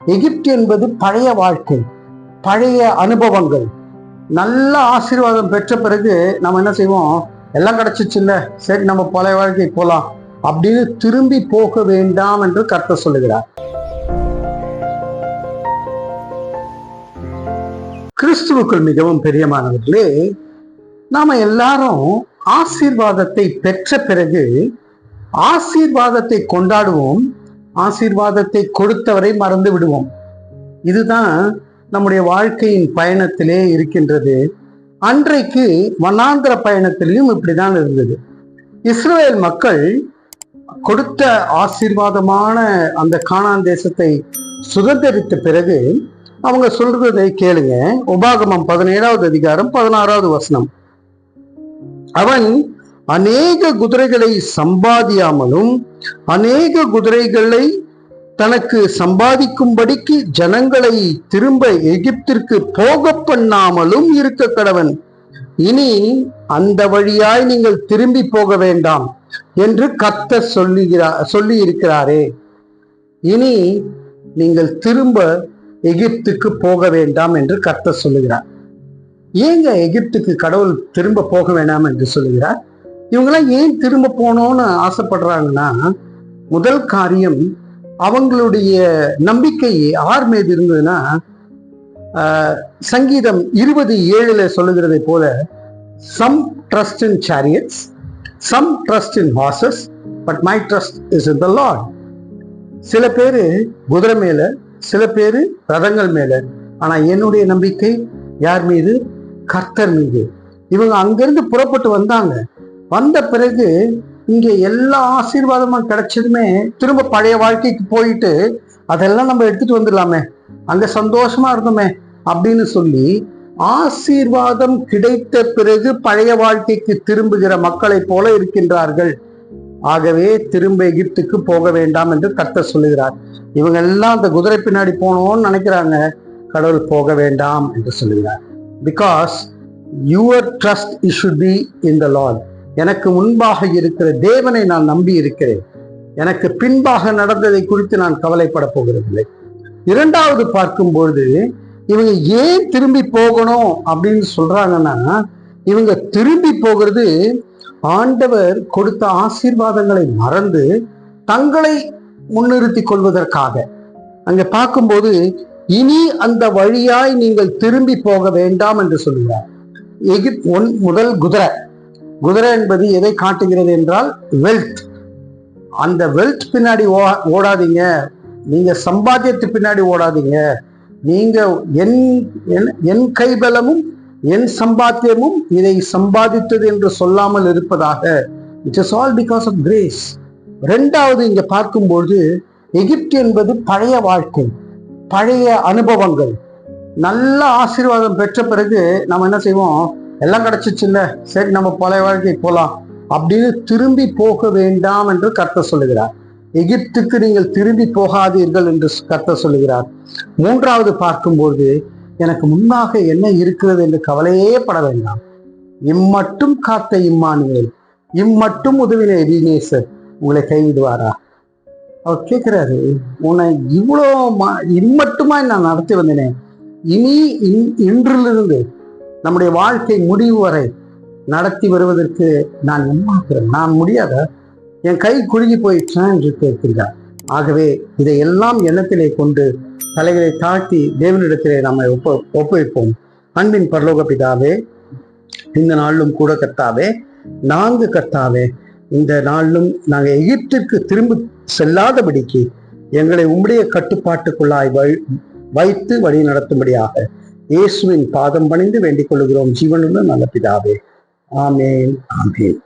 எகிப்து என்பது பழைய வாழ்க்கை பழைய அனுபவங்கள். நல்ல ஆசீர்வாதம் பெற்ற பிறகு நம்ம என்ன செய்வோம்? எல்லாம் கிடைச்சிச்சுல்ல சரி நம்ம பழைய வாழ்க்கை போலாம். அப்படின்னு திரும்பி போக வேண்டாம் என்று கர்த்தர் சொல்லுகிறார். கிறிஸ்துவுக்குள் மிகவும் பிரியமானவர்களே நாம எல்லாரும் ஆசீர்வாதத்தை பெற்ற பிறகு ஆசீர்வாதத்தை கொண்டாடுவோம். ஆசீர்வாதத்தை கொடுத்தவரை மறந்து விடுவோம். இதுதான் நம்முடைய வாழ்க்கையின் பயணத்திலே இருக்கின்றது. அன்றைக்கு வனாந்திர பயணத்திலையும் இப்படிதான் இருந்தது. இஸ்ரேல் மக்கள் கொடுத்த ஆசீர்வாதமான அந்த காணான் தேசத்தை சுதந்திரித்த பிறகு அவங்க சொல்றதை கேளுங்க. உபாகமம் பதினேழாவது அதிகாரம் பதினாறாவது வசனம். அவன் அநேக குதிரைகளை சம்பாதியாமலும் அநேக குதிரைகளை தனக்கு சம்பாதிக்கும்படிக்கு ஜனங்களை திரும்ப எகிப்திற்கு போக பண்ணாமலும் இருக்க கடவன். இனி அந்த வழியாய் நீங்கள் திரும்பி போக வேண்டாம் என்று கத்த சொல்லுகிறார் சொல்லி இருக்கிறாரே இனி நீங்கள் திரும்ப எகிப்துக்கு போக வேண்டாம் என்று கத்த சொல்லுகிறார். ஏங்க எகிப்துக்கு கடவுள் திரும்ப போக வேண்டாம் என்று சொல்லுகிறார்? இவங்கெல்லாம் ஏன் திரும்ப போகணும்னு ஆசைப்படுறாங்கன்னா முதல் காரியம் அவங்களுடைய நம்பிக்கை யார் மீது இருந்ததுன்னா சங்கீதம் இருபது ஏழுல சொல்லுகிறதை போல some trust in chariots some trust in horses but my trust is in the Lord சில பேர் குதிரை மேல சில பேர் ரதங்கள் மேல. ஆனா என்னுடைய நம்பிக்கை யார் மீது? கர்த்தர் மீது. இவங்க அங்கிருந்து புறப்பட்டு வந்தாங்க. வந்த பிறகு இங்கே எல்லா ஆசீர்வாதமும் கிடைச்சதுமே திரும்ப பழைய வாழ்க்கைக்கு போயிட்டு அதெல்லாம் நம்ம எடுத்துட்டு வந்துடலாமே. அங்கே சந்தோஷமா இருந்தோமே அப்படின்னு சொல்லி ஆசீர்வாதம் கிடைத்த பிறகு பழைய வாழ்க்கைக்கு திரும்புகிற மக்களைப் போல இருக்கின்றார்கள். ஆகவே திரும்ப எகிப்துக்கு போக வேண்டாம் என்று கர்த்தர் சொல்லுகிறார். இவங்க எல்லாம் அந்த குதிரை பின்னாடி போனோம்னு நினைக்கிறாங்க. கடவுள் போக வேண்டாம் என்று சொல்லுகிறார். Because your trust is should be in the Lord எனக்கு முன்பாக இருக்கிற தேவனை நான் நம்பி இருக்கிறேன். எனக்கு பின்பாக நடந்ததை குறித்து நான் கவலைப்பட போகிறதில்லை. இரண்டாவது பார்க்கும்பொழுது இவங்க ஏன் திரும்பி போகணும் அப்படின்னு சொல்றாங்கன்னா இவங்க திரும்பி போகிறது ஆண்டவர் கொடுத்த ஆசீர்வாதங்களை மறந்து தங்களை முன்னிறுத்தி கொள்வதற்காக. அங்க பார்க்கும்போது இனி அந்த வழியாய் நீங்கள் திரும்பி போக வேண்டாம் என்று சொல்லுகிறார். எகிப்த் ஒன் முதல் குதிரை. குதிரை என்பது எதை காட்டுகிறது என்றால் வெல்த் அந்த வெல்த் பின்னாடி ஓ- ஓடாதீங்க. நீங்க சம்பாத்தியத்து பின்னாடி ஓடாதீங்க. நீங்க என் என்- என் கைபலமும் என் சம்பாத்தியமும் இதை சம்பாதித்தது என்று சொல்லாமல் இருப்பதாக. It is all because of grace ரெண்டாவது இங்க பார்க்கும்போது எகிப்து என்பது பழைய வாழ்க்கை பழைய அனுபவங்கள். நல்ல ஆசீர்வாதம் பெற்ற பிறகு நம்ம என்ன செய்வோம்? எல்லாம் கிடைச்சிச்சுல்ல சரி நம்ம பழைய வாழ்க்கை போகலாம் அப்படின்னு திரும்பி போக வேண்டாம் என்று கர்த்த சொல்லுகிறார். எகிப்துக்கு நீங்கள் திரும்பி போகாதீர்கள் என்று கர்த்த சொல்லுகிறார். மூன்றாவது பார்க்கும்போது எனக்கு முன்னாக என்ன இருக்கிறது என்று கவலையே பட வேண்டாம். இம்மட்டும் காத்த இம்மானுவேல் இம்மட்டும் உதவின எபினேசர் உங்களை கைவிடுவாரா? அவர் கேட்கிறாரு உன்னை இவ்வளோ ம- இம்மட்டுமா நான் நடத்தி வந்தேனே? இனி இன்- இன்றிலிருந்து நம்முடைய வாழ்க்கை முடிவு வரை நடத்தி வருவதற்கு நான் எம்மாக்கிறேன் நான் முடியாத என் கை குழுகி போயிடுச்சேன் என்று கேட்கிறார். ஆகவே இதையெல்லாம் எண்ணத்திலே கொண்டு தலைகளை தாழ்த்தி தேவனிடத்திலே நம்மை ஒப்ப ஒப்புவிப்போம். அன்பின் பரலோக பிதாவே இந்த நாளிலும் கூட கர்த்தாவே நான்கு கர்த்தாவே இந்த நாளிலும் நாங்கள் எகிப்திற்கு திரும்ப செல்லாதபடிக்கு எங்களை உம்முடைய கட்டுப்பாட்டுக்குள்ளாய் வை- வைத்து வழி நடத்தும்படியாக இயேசுவின் பாதம் பணிந்து வேண்டிக் கொள்கிறோம் ஜீவனுள்ள நல்ல பிதாவே. ஆமேன். ஆமேன்.